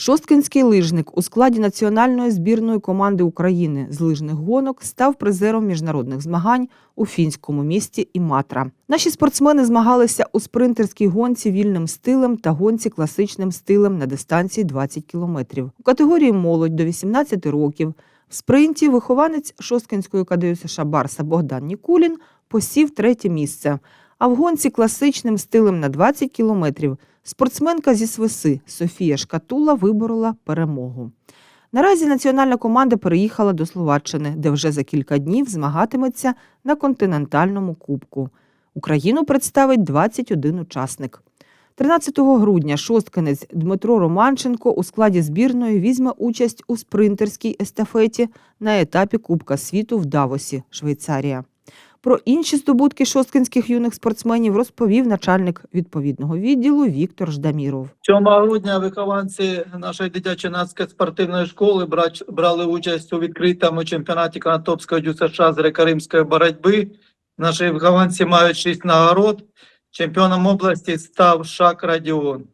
Шосткинський лижник у складі національної збірної команди України з лижних гонок став призером міжнародних змагань у фінському місті Іматра. Наші спортсмени змагалися у спринтерській гонці вільним стилем та гонці класичним стилем на дистанції 20 кілометрів. У категорії молодь до 18 років в спринті вихованець Шосткинської КДЮ США Барса Богдан Нікулін посів третє місце. А в гонці класичним стилем на 20 кілометрів спортсменка зі Свиси Софія Шкатула виборола перемогу. Наразі національна команда переїхала до Словаччини, де вже за кілька днів змагатиметься на континентальному кубку. Україну представить 21 учасник. 13 грудня шосткинець Дмитро Романченко у складі збірної візьме участь у спринтерській естафеті на етапі Кубка світу в Давосі, Швейцарія. Про інші здобутки шосткинських юних спортсменів розповів начальник відповідного відділу Віктор Ждаміров. 7 грудня вихованці нашої дитячо-юнацької спортивної школи брали участь у відкритому чемпіонаті Конотопського дю США з греко-римської боротьби. Наші вихованці мають шість нагород. Чемпіоном області став Шак Радіон.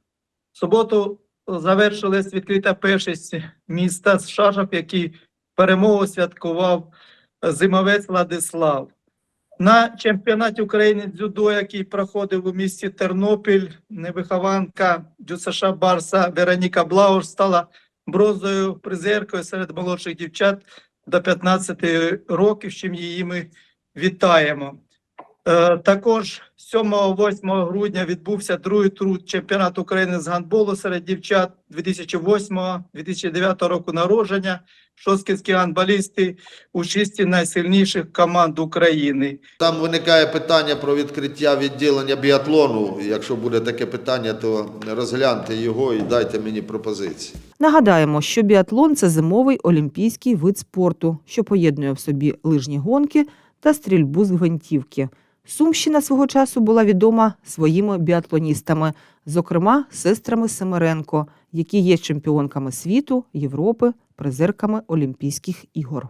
В суботу завершилась відкрита першість міста з Шашов, який перемогу святкував зимовець Владислав. На чемпіонаті України дзюдо, який проходив у місті Тернопіль, невихованка Дюсаша Барса Вероніка Блауш стала бронзовою призеркою серед молодших дівчат до 15 років, чим її ми вітаємо. Е, Також 7-8 грудня відбувся другий тур чемпіонату України з гандболу серед дівчат 2008-2009 року народження. Шосткінські гандболісти у шісті найсильніших команд України. Там виникає питання про відкриття відділення біатлону. Якщо буде таке питання, то розгляньте його і дайте мені пропозиції. Нагадаємо, що біатлон це зимовий олімпійський вид спорту, що поєднує в собі лижні гонки та стрільбу з гвинтівки. Сумщина свого часу була відома своїми біатлоністами, зокрема сестрами Семеренко, які є чемпіонками світу, Європи, призерками Олімпійських ігор.